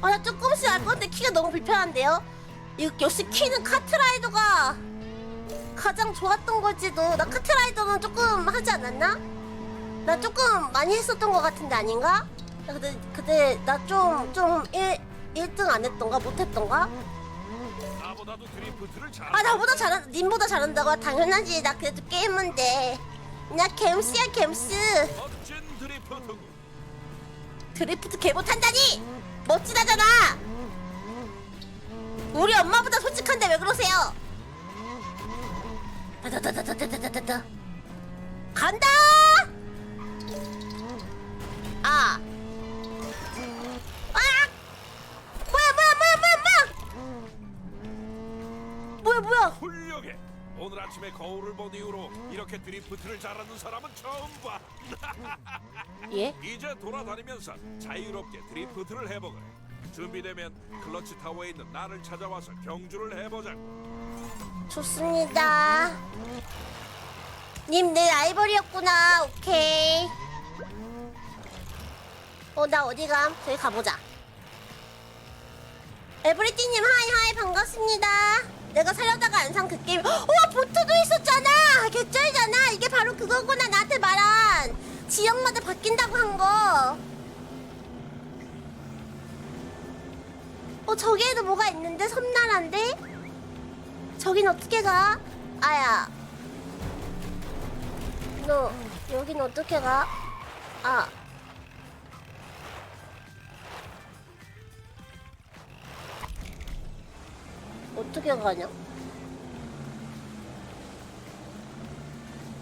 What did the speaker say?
나 조금씩 알 건데 키가 너무 불편한데요? 이 역시 키는 카트라이더가 가장 좋았던 거지도 나 카트라이더는 조금 하지 않았나? 나 조금 많이 했었던 것 같은데 아닌가? 나 근데 근데 나 좀 좀 1, 1등 안 했던가 못 했던가? 나보다도 드리프트를 잘. 아 나보다 잘한 님보다 잘한다고 당연하지 나 그래도 게임인데 나 멋진 드리프트. 드리프트 개 못한다니 멋지다잖아. 우리 엄마보다 솔직한데 왜 그러세요? 다다다다다다다다 간다! 아. 아! 뭐야 뭐야 뭐야 뭐야 뭐야! 뭐야 뭐야? 훌륭해. 오늘 아침에 거울을 본 이후로 이렇게 드리프트를 잘하는 사람은 처음 봐. 예? 이제 돌아다니면서 자유롭게 드리프트를 해보거래. 준비되면 클러치 타워에 있는 나를 찾아와서 경주를 해보자. 좋습니다. 님 내 라이벌이었구나. 오케이. 어, 나 어디 감? 저기 가보자. 에브리띵님 하이 하이 반갑습니다. 그거구나. 나한테 말한 지역마다 바뀐다고 한 거. 어 저기에도 뭐가 있는데 섬나라인데? 저긴 어떻게 가? 아야. 너 여긴 어떻게 가? 아. 어떻게 가냐?